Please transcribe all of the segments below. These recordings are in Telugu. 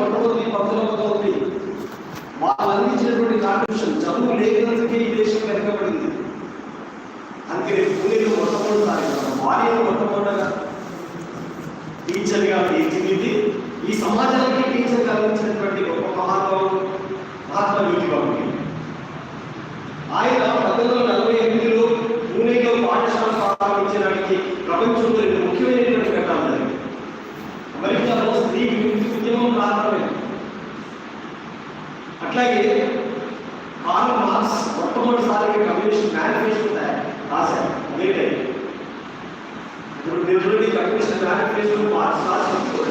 మొట్టమొదటి పంతొమ్మిది ఉంది వాళ్ళు అందించినటువంటి కాంట్రిబ్యూషన్ చదువు లేనందుకే ఈ దేశం వెనకబడింది. అందుకే పూణేలో మొట్టమొదటిసారి భార్యను మొట్టమొదటిగా టీచర్గా తీర్చిదిద్ది ఈ సమాజానికి టీచర్ కలిగించినటువంటి గొప్ప మహాత్ముడు మహాత్మా జ్యోతిబాబుకి. ఆయన పంతొమ్మిది వందల నలభై ఎనిమిదిలో పూణేలో పాఠశాల ప్రారంభించడానికి ప్రపంచంలో అట్లాగే కార్ల్ మార్క్స్ మొట్టమొదటిసారిగా కమ్యూనిస్ట్ మేనిఫెస్టో రాశారు. అమెరికా ఇప్పుడు నిరుడి కమ్యూనిస్ట్ మేనిఫెస్టో మార్క్స్ రాసినప్పుడు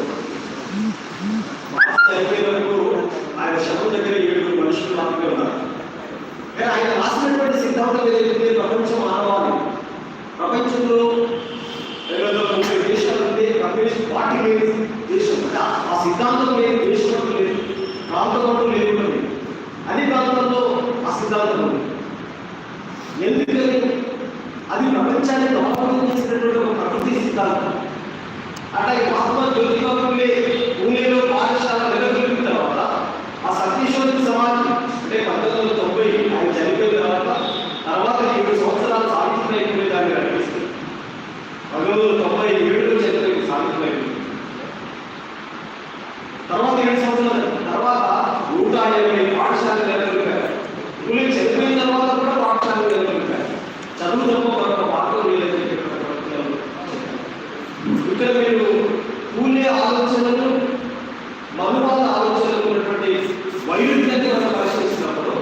మార్క్స్ చనిపోయే వరకు ఆయన శవం దగ్గర ఏడుగురు మనుషులు మాత్రమే ఉన్నారు. కానీ ఆయన రాసినటువంటి సిద్ధాంతం ఏదైతే ప్రపంచం మానవాళి ప్రపంచంలో రెండు ముప్పై దేశాలు ఉంటే కమ్యూనిస్ట్ పార్టీ లేని దేశం ఆ- సిద్ధాంతం లేని దేశం లేదు. ప్రాంతం లేదు. సిద్ధాంతం ఉంది. ఎందుకని? అది ప్రపంచాన్ని ప్రభావితం చేసినటువంటి ఒక ప్రకృతి సిద్ధాంతం. అట్లాగే మహాత్మా జ్యోతిబా పూలే పూణేలో పాఠశాల నెలకొల్పిన తర్వాత ఆ సతీశ్వరి సమాజం అంటే పంతొమ్మిది వందల తొంభై ఆయన చనిపోయిన తర్వాత తర్వాత ఏడు సంవత్సరాలు సాధించిన దాన్ని నడిపిస్తుంది పంతొమ్మిది వందల తొంభై ఏడులో చనిపోయింది సాధించలేదు తర్వాత ఏడు సంవత్సరాల తర్వాత నూట ఎనభై పాఠశాలలు నెలకొల్పారు పూలే చనిపోయిన తర్వాత కూడా పాఠశాలలు నెలకొల్పారు చదువు తప్ప మరొక మార్గం లేదని చెప్పి ఇక్కడ మీరు పూలే ఆలోచనలు మనువాద ఆలోచనలు ఉన్నటువంటి వైరుధ్యాన్ని మనం పరిశీలిస్తున్నప్పుడు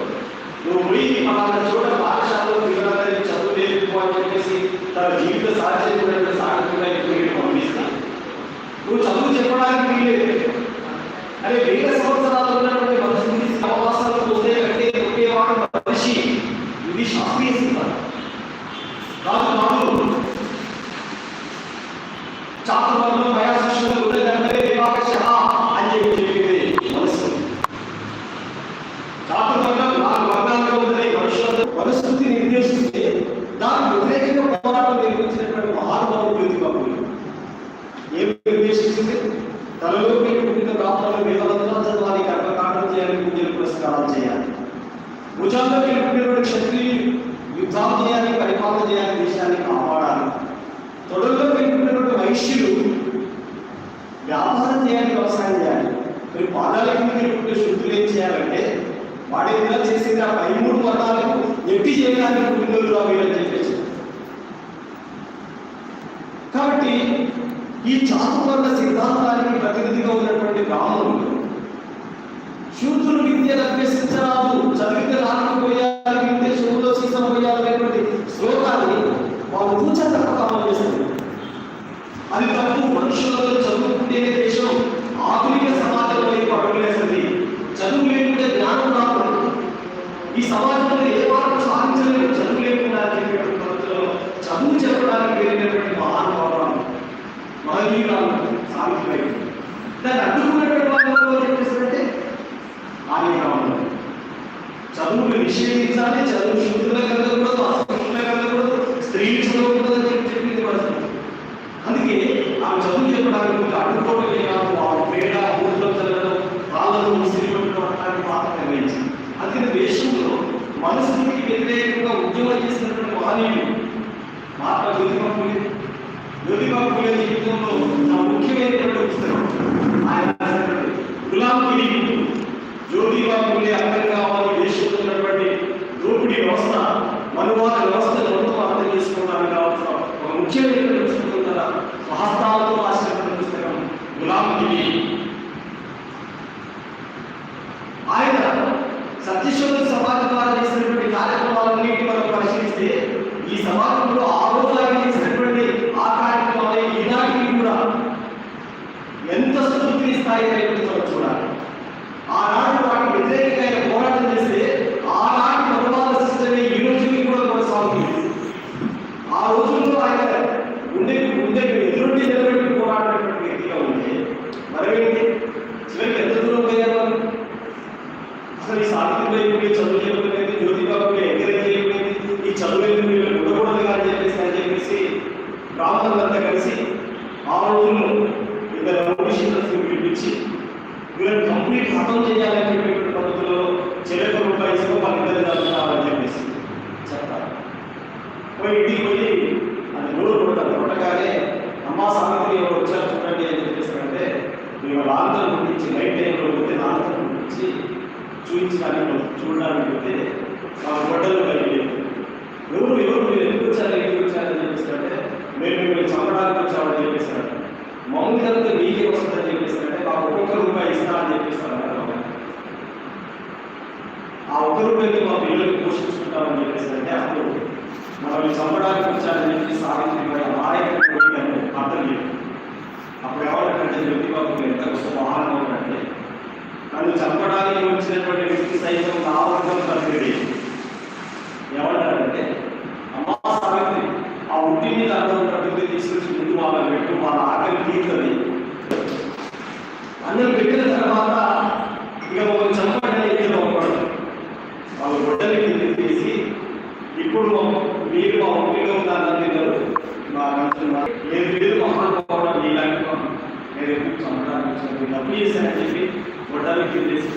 నువ్వు పోయి పలానా చోట పాఠశాలలో పిల్లలందరికీ చదువు లేదు అని చెప్పేసి తన జీవిత సాధ్యమైనటువంటి సాగకుండా ఇప్పుడు పంపిస్తా నువ్వు చదువు చెప్పడానికి వేల సంవత్సరాలు ఉన్నటువంటి పరిస్థితి సమాసాలు మనిషి. ఇది శాస్త్రీయ సిద్ధాంతం పాదాల కింద శుద్ధులు ఏం చేయాలంటే వాడు ఏదైనా చేసింది ఆ పై మూడు వర్ణాలకు ఎట్టి చేయడానికి పుట్టినోళ్ళు రా వీరని చెప్పేసి. కాబట్టి ఈ చాతుర్వర్ణ సిద్ధాంతానికి ప్రతినిధిగా ఉన్నటువంటి రాముడు శూద్రులు విద్యను అభ్యసించరాదు చదివితే రాకపోయారు విద్య శివులో సీసమయ్యాలనేటువంటి శ్లోకాన్ని వాళ్ళు కూర్చో తప్ప అమలు చేస్తారు అది తప్పు మనుషులలో చదువుకుంటేనే ఈ సమాజంలో ఏ మార్పు సాధించలేదు చదువు లేకుండా చెప్పేటువంటి పద్ధతిలో చదువు చెప్పడానికి వెళ్ళినటువంటి మహానుభావులు మహనీయురాలు సావిత్రి దాన్ని అడ్డుకున్నటువంటి వాళ్ళు ఎవరు అని చెప్పేసారంటే ఆర్యగ్రామంలో చదువులు నిషేధించాలి చదువు శుద్ధుల కలగకూడదు అసంతుల కలగకూడదు స్త్రీలు చదవకూడదు అని చెప్పింది మనసు అందుకే ఆ చదువు చెప్పడానికి అడ్డుకోవడం అడ్డుకోవడమే కాదు పేడ ఊళ్ళో చదవడం కాళ్ళలో ముసిరి పెట్టడం అట్లాంటి పాత్ర నిర్వహించింది అందుకని దేశంలో మనసుకి వ్యతిరేకంగా ఉద్యోగం చేసినటువంటి మహనీయులు మాత్రం జ్యోతిబా పూలే జీవితంలో నా ముఖ్యమైనటువంటి పుస్తకం. ఆయన రాసినటువంటి గులాం గిరి జ్యోతిబా అర్థం కావాలి దేశంలో ఉన్నటువంటి దోపిడీ వ్యవస్థ మనువాద వ్యవస్థను మొత్తం అర్థం చేసుకోవడానికి కావాల్సిన ఒక ముఖ్యమైనటువంటి పుస్తకం కదా మహస్తాలతో రాసినటువంటి పుస్తకం గులాం గిరి ఆయన సత్యశోధ సమాజం ద్వారా చేసినటువంటి కార్యక్రమాలన్నింటి మనం పరిశీలిస్తే ఈ సమాజంలో ఆ రోజు ఆయన చేసినటువంటి ఆ కార్యక్రమాలే ఈనాటికి కూడా ఎంత స్ఫూర్తిని స్థాయి కల్పించవచ్చు చూడాలి ఆనాడు వాటి వ్యతిరేకంగా ఆయన పోరాటం చేస్తే ఆనాటి మనువాద సిస్టమే ఈ రోజుకి కూడా కొనసాగుతుంది ఆ రోజుల్లో ఆయన గుండెకి గుండెకి ఎదురుండి నిలబెట్టి పోరాడినటువంటి వ్యక్తిగా ఉంటే మరేంటి చివరికి ఎంత దూరం పోయారు వాళ్ళు? అసలు ఈ సావిత్రిబాయి పూలే చదువు చెప్పలేదు జ్యోతిబా పూలే ఎంకరేజ్ చేయలేదు ఈ చదువు మీరు ఉండకూడదు అని చెప్పేసి అని చెప్పేసి బ్రాహ్మణులంతా కలిసి ఆ రోజుల్లో ఇద్దరు ఋషులను పిలిపించి వీళ్ళని కంప్లీట్ ఖతం చేయాలని చెప్పేటువంటి పద్ధతిలో చెరకు రూపాయి ఇసుక వాళ్ళిద్దరు చదువుతామని చెప్పేసి చెప్తారు పోయి ఇంటికి పోయి అది నూరు కొట్టారు కొట్టగానే అమ్మా సావిత్రి ఎవరు వచ్చారు చూడండి అని చెప్పేసి అంటే మేము లాంతరం గురించి నైట్ టైంలో పోతే లాంతరం గురించి చూపించడానికి చూడడానికి పోతే ఆ గొడ్డలు కలిగి ఎవరు ఎవరు మీరు ఎందుకు వచ్చారు ఎందుకు వచ్చారు అని చెప్పేసి అంటే మేము మిమ్మల్ని చంపడానికి వచ్చామని చెప్పేసారు మౌనికంతా మీకే వస్తుందని చెప్పేసి అంటే మాకు ఒక్కొక్క రూపాయి ఇస్తా అని చెప్పేస్తారు ఆ ఒక్క రూపాయిని మా పిల్లలకు పోషించుకుంటామని చెప్పేసి అంటే అప్పుడు మనల్ని చంపడానికి వచ్చారని చెప్పి సాధించిన నాయకుడు అర్థం లేదు. అప్పుడు ఎవరంటే జ్యోతిబాబు ఎంత గొప్ప వాహనం అంటే నన్ను చంపడానికి వచ్చినటువంటి వ్యక్తి సైతం నా వర్గం తప్పిడి ఎవరంటే అమ్మా సావిత్రి ఆ ఉట్టి మీద అర్థం ప్రకృతి తీసుకొచ్చి ముందు వాళ్ళని పెట్టు వాళ్ళ ఆకలి తీరుతుంది అన్నం పెట్టిన తర్వాత ఇక ఒక చంపడం ఎత్తులో ఒకడు వాళ్ళు గొడ్డలి కింద తీసి ఇప్పుడు మా- మీరు మా ఊరిలో ఉన్నారని తిన్నారు మా మనుషులు మా- లేదు లేదు మహానుభావుడు ఇలాంటి నేను ఎందుకు చంపడానికి వచ్చాను తప్పు చేశానని చెప్పి గొడ్డలి కింద వేసి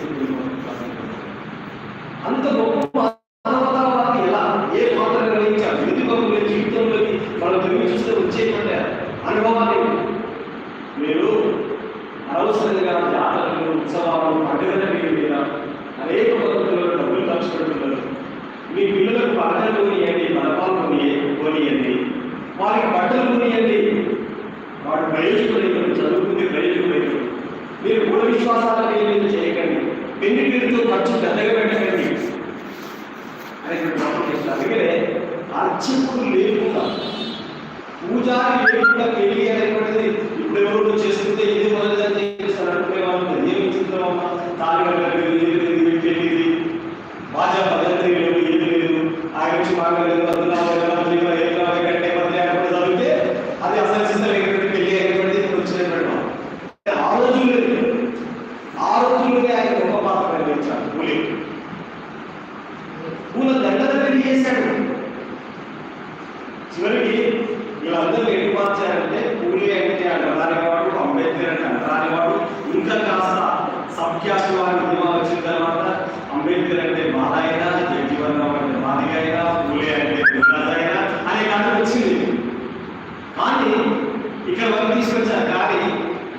అంత గొప్ప మానవతావాది ఎలా ఏ పాత్ర గ్రహించారు ఎందుకు జీవితంలోకి వాళ్ళు తిరిగి చూస్తే వచ్చేటువంటి అనుభవాన్ని మీరు అనవసరంగా జాతరలు ఉత్సవాలు పండుగల పేరు మీద అనేక పద్ధతుల్లో డబ్బులు ఖర్చు పెడుతున్నారు మీ పిల్లలకు పంటలు కొనియండి బలపాలు కొని కొనియండి. వారికి బట్టలు కొనియండి. వాడు ప్రయోజకులైన చదువుకుంటే ప్రయోజకులైన మీరు మూఢ విశ్వాసాలకు ఏమీ చేయకండి. పెళ్ళి పేరుతో ఖర్చు పెద్దగా పెట్టకండి. అనేటువంటి చేస్తారు అందుకనే అర్చకుడు లేకుండా పూజారి లేకుండా పెళ్ళి అనేటువంటిది ఇప్పుడు ఎవరు చేసుకుంటే ఇది చిత్రమమ్మా తాళి కట్టలేదు ఏది లేదు వీటి పెళ్ళిది బాజా భద్రత లేదు ఏది లేదు ఆయన వచ్చి మాట్లాడలేదు బదులు ఏం కావాలి కట్టే బదులు అనేటువంటి చదివితే అది అసలు చిత్రమైనటువంటి పెళ్ళి అనేటువంటిది ఇప్పుడు వచ్చినటువంటి మాట. ఆ రోజుల్లో ఆ రోజుల్లోనే ఆయన గొప్ప పాత్ర నిర్వహించారు పూలి పూల దండలు పెళ్ళి చేశాడు చివరికి వీళ్ళందరూ ఎటు మార్చారంటే పూలి అంటే అంటరానివాడు అంబేద్కర్ అంటే అంటరానివాడు ఇంకా కాస్త సబ్క్యాస్ట్ వారి ఉద్యమాలు వచ్చిన తర్వాత అంబేద్కర్ అంటే మాలాయన జగ్జీవన్ అంటే మాదిగైన పూలే అంటే అయినా అనే కాదు వచ్చింది. కానీ ఇక్కడ వరకు తీసుకొచ్చారు. కానీ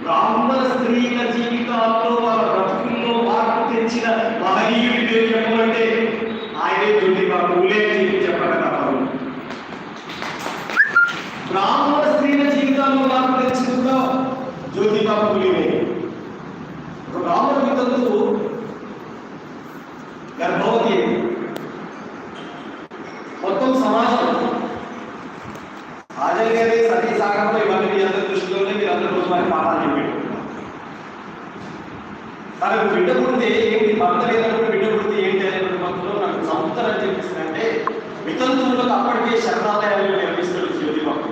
బ్రాహ్మణ స్త్రీల జీవితాల్లో వాళ్ళ బ్రతుకుల్లో మార్పు తెచ్చిన మహనీయుడి పేరు చెప్పమంటే ఆయనే జ్యోతిబా పూలే అని చెప్పి చెప్పక తప్పదు బ్రాహ్మణ స్త్రీల జీవితాల్లో మార్పు తెచ్చిందో జ్యోతిబా పూలేనే ఒక బ్రాహ్మణ వితంతు గర్భవతి అయింది. మొత్తం సమాజం ఆజల్ గారి సతీ సాగంలో ఇవన్నీ మీ అందరి దృష్టిలోనే మీరు అందరూ రోజు వారి పాఠాలు చెప్పేట్టుకున్నారు తనకు బిడ్డ పుడితే ఏంటి భర్త లేనప్పుడు బిడ్డ పుడితే ఏంటి అనేటువంటి నాకు సంస్థలు చెప్పేసి అంటే వితంతువులకు అప్పటికే శరణాలయాలు నిర్మిస్తారు జ్యోతిబాబు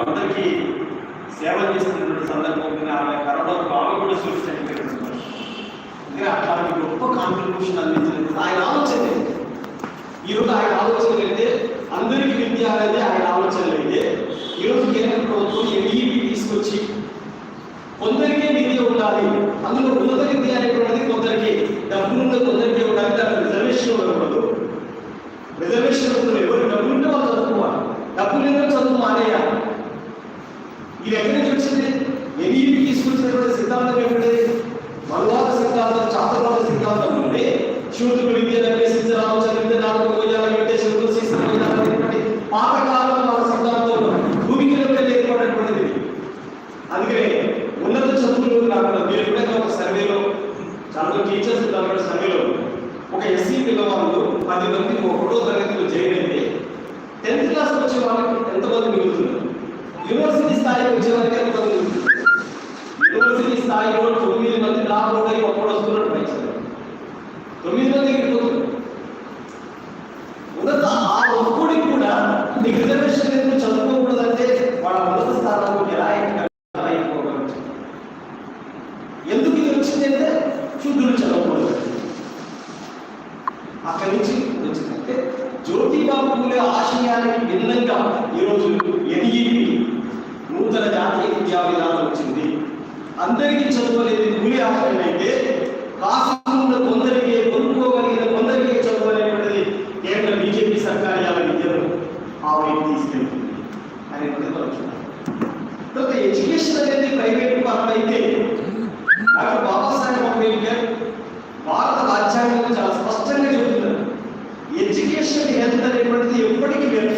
అందరికీ సేవ చేస్తున్నటువంటి సందర్భంగా ఆమె కరోనా కూడా అట్లాంటి గొప్ప కాంట్రిబ్యూషన్ అందించలేదు. ఆయన ఆలోచన ఇది. ఆయన ఆలోచన అయితే అందరికీ విద్య అనేది ఆయన ఆలోచన అయితే ఈ కేంద్ర ప్రభుత్వం ఎన్ఈపి తీసుకొచ్చి కొందరికే విద్య ఉండాలి. అందులో ఉన్నత విద్య అనేటువంటిది కొందరికి. డబ్బులున్న కొందరికి ఉండాలి. దానికి రిజర్వేషన్ ఉండకూడదు రిజర్వేషన్ ఉంటుంది ఎవరు డబ్బులు ఉంటే వాళ్ళు చదువుకోవాలి. డబ్బులు లేదని చదువు మానేయాలి? ఇది ఎక్కడి నుంచి వచ్చింది ఎన్ఈపి తీసుకొచ్చినటువంటి సిద్ధాంతం ఏమిటి? మనువాద సిద్ధాంతం చాతవాద సిద్ధాంతం ఉంటే శూద్రుడు విద్య అభ్యసించరాము చదివితే నాలుగు భోజనాలు పెట్టే శూద్రుడు శిస్తున్నటువంటి పాతకాలం వాళ్ళ సిద్ధాంతంలో భూమికి లేకపోయినటువంటిది అందుకనే మీరు ఎప్పుడైతే ఒక సర్వేలో చాలా టీచర్స్ ఉన్నారు సర్వేలో ఒక ఎస్సీ పిల్లవాళ్ళు పది మంది ఒకటో తరగతిలో జాయిన్ అయితే టెన్త్ క్లాస్ వచ్చే వాళ్ళకి ఎంతమంది మిగులుతున్నారు? యూనివర్సిటీ స్థాయికి వచ్చే వాళ్ళకి ఎంతమంది యూనివర్సిటీ స్థాయిలో తొమ్మిది మంది డ్రాప్ అవుట్ అయ్యి ఒక్కడు వస్తున్నట్టు తొమ్మిది మంది ఎగిరిపోతున్నారు తీసుకెళ్తుంది. అనేది ఎడ్యుకేషన్ అనేది ప్రైవేట్ పనులు అయితే డాక్టర్ బాబాసాహెబ్ అంబేద్కర్ భారత రాజ్యాంగంలో చాలా స్పష్టంగా చెబుతున్నారు. ఎడ్యుకేషన్ హెల్త్ అనేటువంటిది ఎప్పటికీ వెళ్తుంది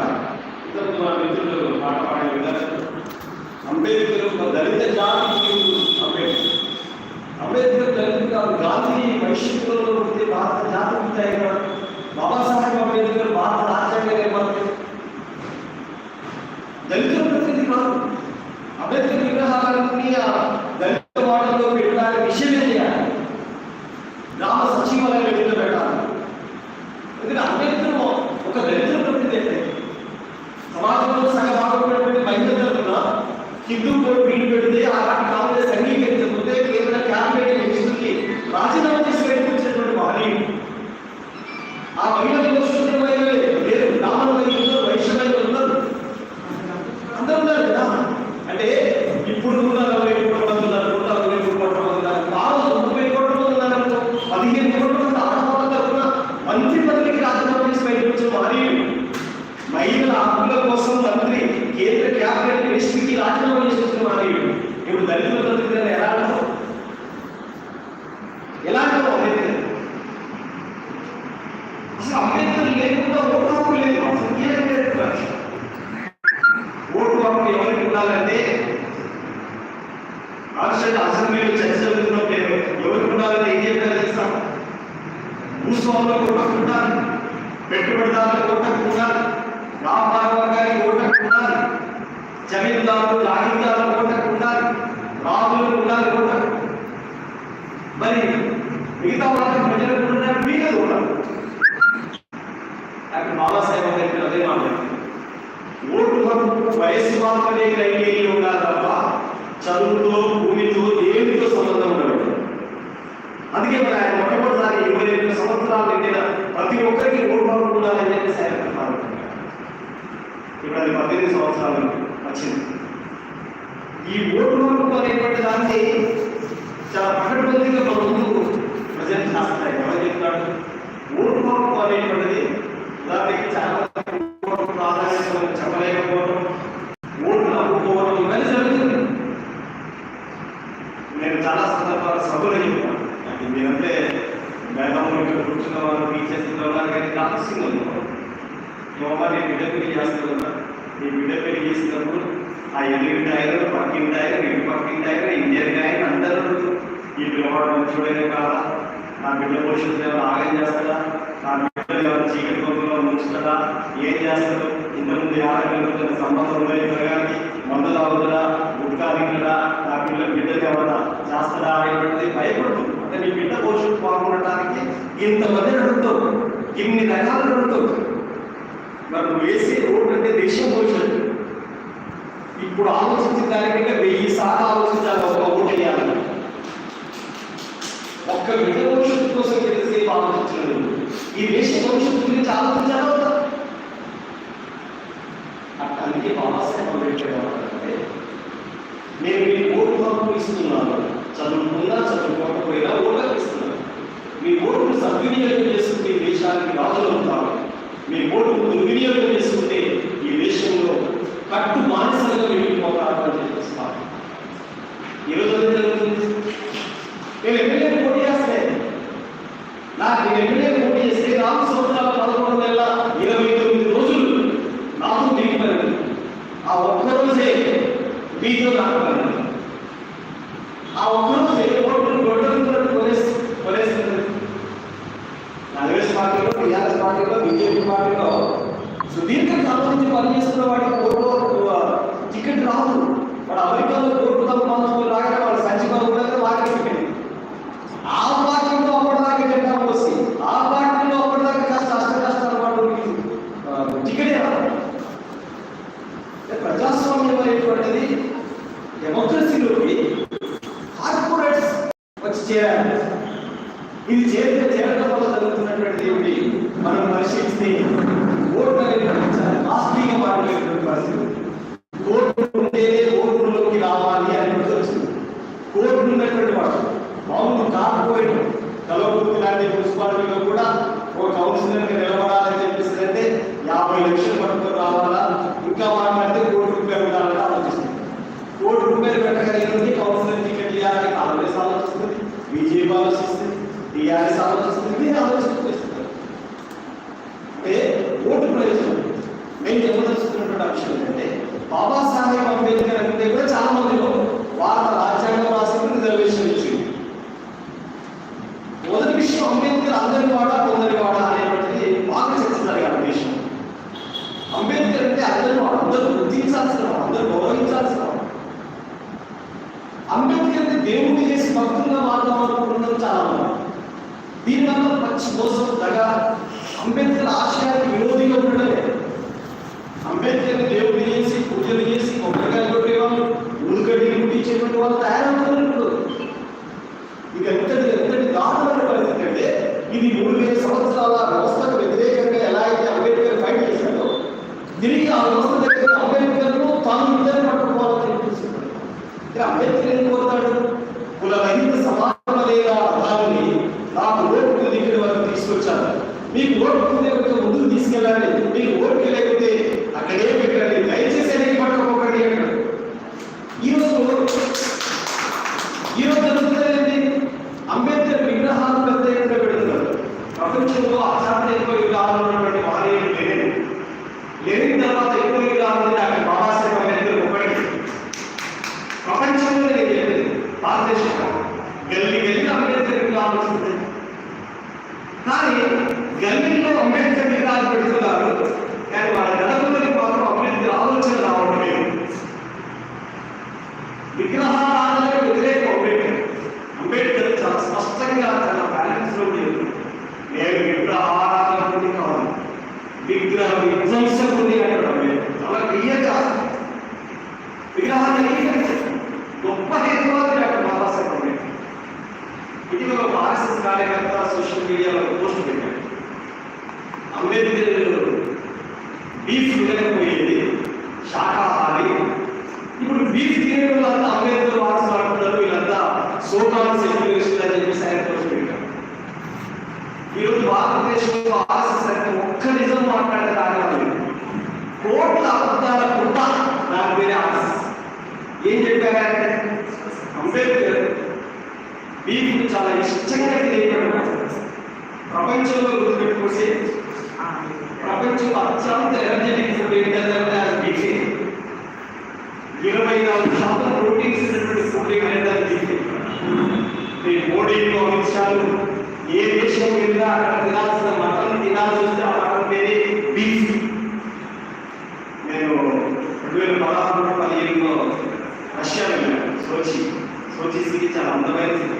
ಅಂಬೇಡ್ಕರ್ ಪಾಠ ಮಾಡಿದ ವಿಧಾನಗಳು ಅಂಬೇಡ್ಕರ್ ಒಬ್ಬ ದಲಿತ ಜಾತಿ ಅಂಬೇಡ್ಕರ್ ಅಂಬೇಡ್ಕರ್ ದಲಿತ ಗಾಂಧಿ ವೈಶ್ವಿಕರು ಮತ್ತೆ ಭಾರತ ಜಾತಿ ಇದ್ದಾರೆ ಬಾಬಾ ಸಾಹೇಬ್ ಅಂಬೇಡ್ಕರ್ ಭಾರತ ಆಚಾರ್ಯರೇ ಬರ್ತಾರೆ ದಲಿತರ ಪ್ರತಿನಿಧಿಗಳು ಅಂಬೇಡ್ಕರ್ ವಿಗ್ರಹಗಳನ್ನೆಯ ದಲಿತ ಮಾಡಲು ಬೇಕಾದ ವಿಷಯವೇ ಗ್ರಾಮ ಸಚಿವಾಲಯಗಳಿಂದ వేసే రోడ్డు అంటే దేశం పోషన్ ఇప్పుడు ఆలోచించిన దానికంటే వెయ్యి సార్ కాలం నుంచి పనిచేస్తున్న వాడికి చాలా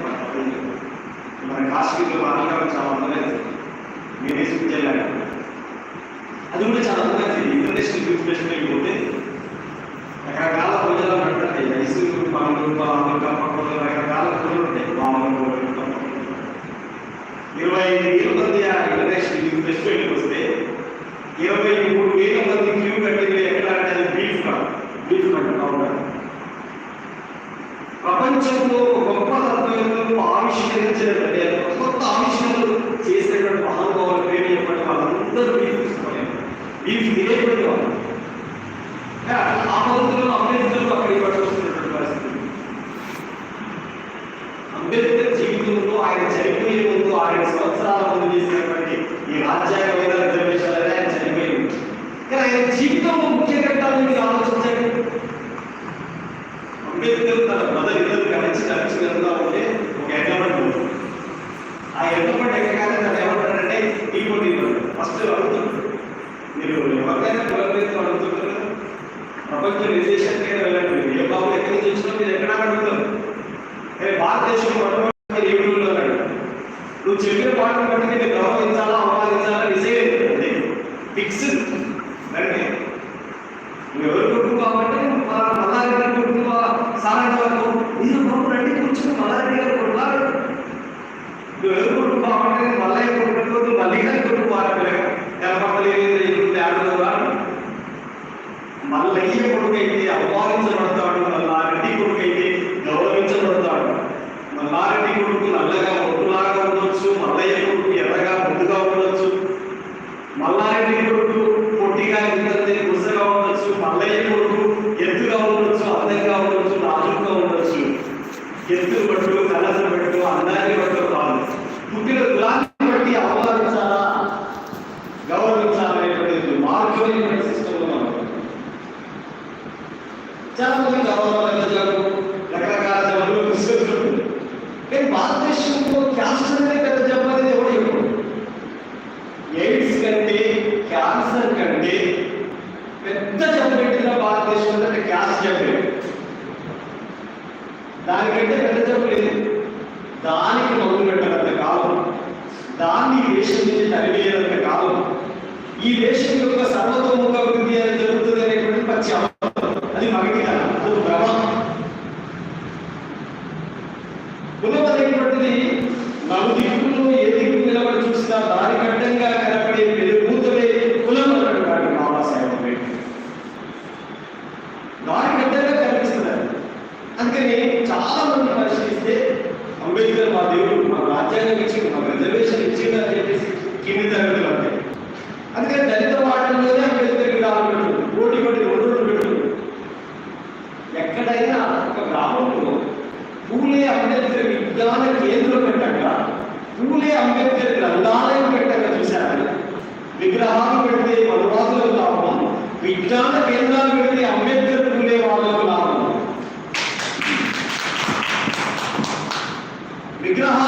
అంబేద్కర్ జీవితంలో ఆయన చనిపోయే ముందు ఆరేడు సంవత్సరాల ముందు చేసినటువంటి ఈ రాజ్యాంగమైన రిజర్వేషన్ ఆయన చనిపోయే కానీ ఆయన జీవితం ముఖ్య ఘట్టాలను మీరు ఆలోచించండి. అంబేద్కర్ తన బ్రదర్ ఇద్దరు కలిసి కలిసి వెళ్తా ఉంటే ఒక ఎండబడి ఆ ఎండబడి ఎక్కగానే తను ఏమంటాడంటే నీకు నేను ఫస్ట్ అడుగుతున్నాడు మీరు ఎవరికైనా కులకృతం అడుగుతున్నారు ప్రపంచం నిర్దేశం వెళ్ళండి. ఏ బాబు ఎక్కడ చూసినా మీరు ఎక్కడ అడుగుతారు? భారతదేశం ఈ దేశం యొక్క సర్వతోముఖ అభివృద్ధి అనేది జరుగుతుంది అనేటువంటి పచ్చి అది మగటి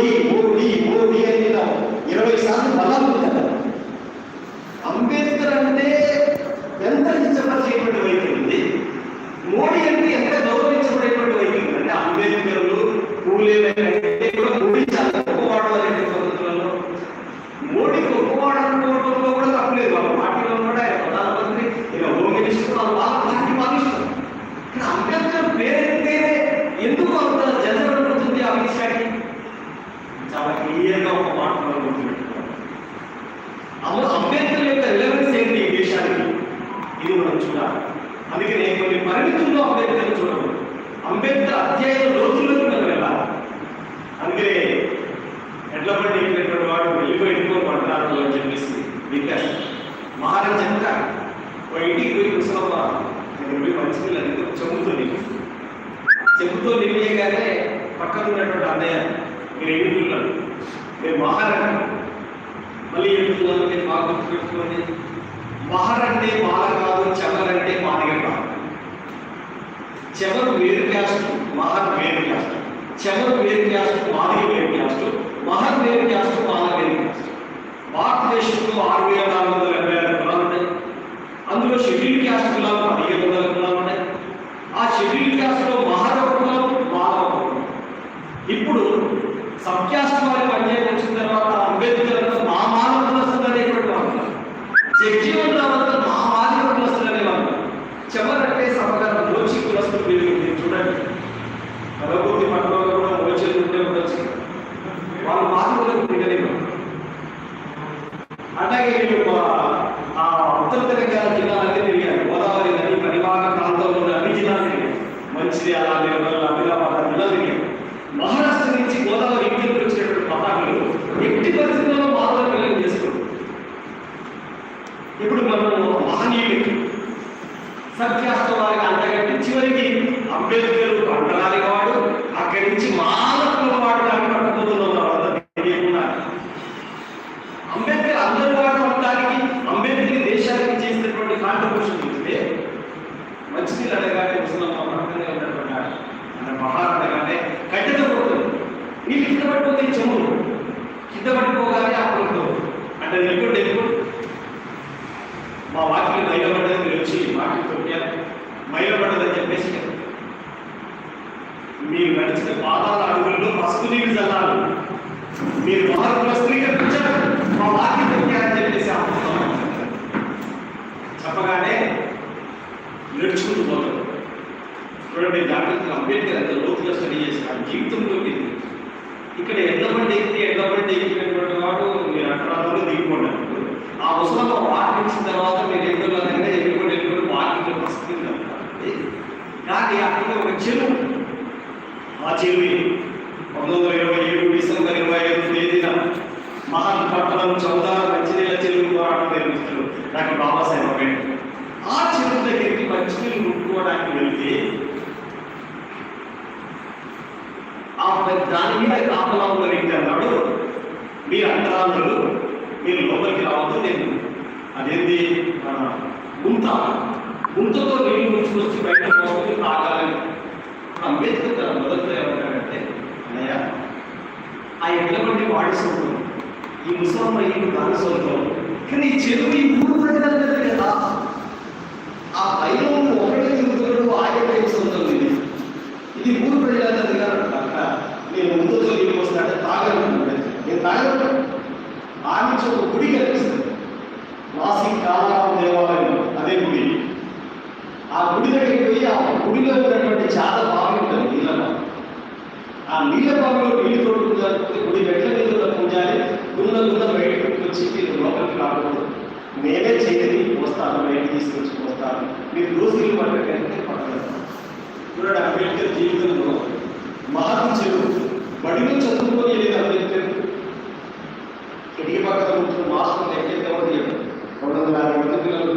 మోడీ మోడీ మోడీ అని ఇరవై సార్లు బలాలు ఉంటారు తీసుకోవా మంచి మంచినీళ్ళు అది చెంబుతో నింపి చెంబుతో నింపేయగానే పక్కన ఉన్నటువంటి అన్నయ్య మీరు ఏమి పిల్లలు మీరు మహారాణి మళ్ళీ ఏమి పిల్లలు నేను బాగా గుర్తుపెట్టుకోండి మహారంటే మాల కాదు చెమరంటే మా కాదు చెమరు వేరు క్యాస్ట్ మహర్ వేరు క్యాస్ట్. చెమరు వేరు క్యాస్ట్ మాది వేరు క్యాస్ట్. మహర్ వేరు క్యాస్ట్ మాల వేరు క్యాస్ట్. భారతదేశంలో ఆరు వేల నాలుగు వందల ఎనభై ఆరు కులాలు ఉన్నాయి అందులో షెడ్యూల్ క్యాస్ట్ కులాలు పదిహేను వందల కులాలు ఉన్నాయి ఆ షెడ్యూల్ క్యాస్ట్లో మహారవ మహర ఒక కులం మాల కులం ఇప్పుడు సబ్ క్యాస్ట్ వారి పంచాయతీ వచ్చిన తర్వాత అంబేద్కర్ మా మాల కులస్తులు అనేటువంటి వాళ్ళు జగ్జీవన్ అంతా మా మాదిగ కులస్తులు అనేవాళ్ళు చెమరంటే సమగారం మోచి కులస్తులు పెరిగింది చూడండి. కలగూతి పట్టణంలో కూడా మోచేలు ఉంటే ఉండొచ్చు. వాళ్ళు మాదిగలకు దిగలేరు అలాగే వీళ్ళు ఆ ఉత్తర తెలంగాణ జిల్లాలన్నీ తిరిగారు గోదావరి నది పరివాహక ప్రాంతంలో ఉన్న అన్ని జిల్లాలు తిరిగారు మంచిర్యాల నిర్మల్ ఆదిలాబాద్ ఆ జిల్లాలు తిరిగారు మహారాష్ట్ర నుంచి గోదావరి ఇంటికి వచ్చినటువంటి పతాకులు ఎట్టి పరిస్థితుల్లో మానవ పిల్లలు చేసుకుంటారు ఇప్పుడు మనం మహనీయులకి సత్యాస్త వారికి అంతకంటే చివరికి అంబేద్కర్ అంటరాని వాడు అక్కడి నుంచి మానవుల వాడు దాన్ని పట్టుకుపోతున్నాం వాళ్ళంతా తెలియకుండా అంబేద్కర్ అందరి వాడు అనడానికి అంబేద్కర్ దేశానికి చేసినటువంటి కాంట్రిబ్యూషన్ చూస్తే మంచినీళ్ళు అడగానే ముసలమ్మ పక్కనే ఉన్నటువంటి ఆడ. అంటే మహారాణ అడగానే కట్టెతో కొడుతుంది నీళ్ళు కింద పడిపోతే చెమురు కింద పడిపోగానే అప్పుడు అంటే వెళ్ళిపోయి వెళ్ళిపోయి మా వాకిలి మైలపడ్డది మీరు వచ్చి వాకిలి తొక్కారు మైలపడ్డదని చెప్పేసి మీరు నడిచిన పాదాల అడుగుల్లో పసుపు నీళ్ళు చల్లాలి మీరు మహాత్మ స్వీకరించారు మా వాక్యం తొక్కారని చెప్పేసి చెప్పగానే నేర్చుకుంటూ పోతారు. చూడండి డాక్టర్ అంబేద్కర్ అంత లోతుగా స్టడీ చేశారు జీవితంలోకి ఇక్కడ ఎంతమంది ఎక్కితే ఎంతమంది ఎక్కినటువంటి వాడు మీరు అక్కడ దిగిపోండి ఆ ముసలమ్మ వాకింగ్ తర్వాత మీరు ఎందుకు దగ్గర ఎక్కడ ఎక్కడ వాకింగ్ వస్తుంది కానీ అక్కడ ఒక చెరువు ఆ చెరువు పంతొమ్మిది వందల ఇరవై ఏడు డిసెంబర్ ఇరవై ఐదు తేదీన మహాపట్నం చౌదారు మంచినీళ్ళ చెరువు పోరాటం నిర్మిస్తారు డాక్టర్ బాబాసాహెబ్ అంబేద్కర్ ఆ చెరువు దగ్గరికి మంచినీళ్ళు ముట్టుకోవడానికి వెళ్తే ఆమె దాని మీద కాపలా ఉన్న వ్యక్తి అన్నాడు. మీరు అంతరాంధ్రులు మీరు లోపలికి రావద్దు నేను అదేంటి గుంత. గుంతతో నీళ్ళు ముంచుకొచ్చి బయట పోతుంది తాగాలని అంబేద్కర్ గారు మొదట్లో ఏమంటాడంటే అన్నయ్య ఆ ఎడ్ల బండి వాడి సొంతం. ఈ ముసలమ్మ ఇల్లు దాని సొంతం. కానీ చెరువు ఈ ఊరు ప్రజలందరిది కదా. ఆ పైన ఉన్న ఒకటే తిరుగుతున్నాడు ఆయన సొంతం ఇది ఇది ఊరు ప్రజలందరిది కదా నేను ముందుతో నీళ్ళు వస్తాడే తాగలను నేను తాగలను ఆ నుంచి ఒక గుడి కనిపిస్తుంది నాసిక్ కాలారాం దేవాలయం అదే గుడి ఆ గుడి దగ్గరికి పోయి ఆ గుడిలో ఉన్నటువంటి చాలా బాగుంటుంది నీళ్ళ ఆ నీళ్ళ బావిలో నీళ్ళు తోడుకుంటే గుడి మెట్ల నీళ్ళు పూజాలి గుండ గుండ బయటకు వచ్చి మీరు లోపలికి రాకూడదు నేనే చేతిని పోస్తాను బయట తీసుకొచ్చి పోస్తాను మీరు దోసులు పట్టకంటే పట్టలేదు చూడండి అంబేద్కర్ జీవితంలో మహాత్మ చెరువు బడిలో చదువుకొని వెళ్ళేది అంబేద్కర్ కిటికీ పక్కన కూర్చుని మాస్టర్ ఎక్కడికి ఎవరు తీయడం రెండు వందల యాభై మంది పిల్లలు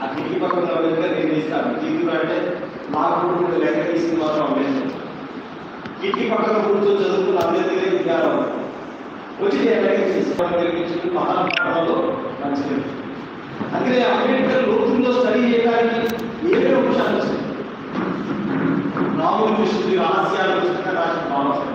ఆ కిటికీ పక్కన అంబేద్కర్ నేను ఇస్తాను జీవితం అంటే నాకు కూడా లెక్క తీసుకుని మాత్రం అంబేద్కర్ ఇంటి పక్కన కూర్చొని చదువుకున్న అంబేద్కరే విద్యారావు. వచ్చి ఎక్కడికి తీసుకోవడం మంచిది. అందుకే అంబేద్కర్ లోతుల్లో స్టడీ చేయడానికి ఏమేమి అంశాలు వచ్చాయి రాముని కృష్ణుడి రహస్యాలు పుస్తకం రాసిన బాబాసాహెబ్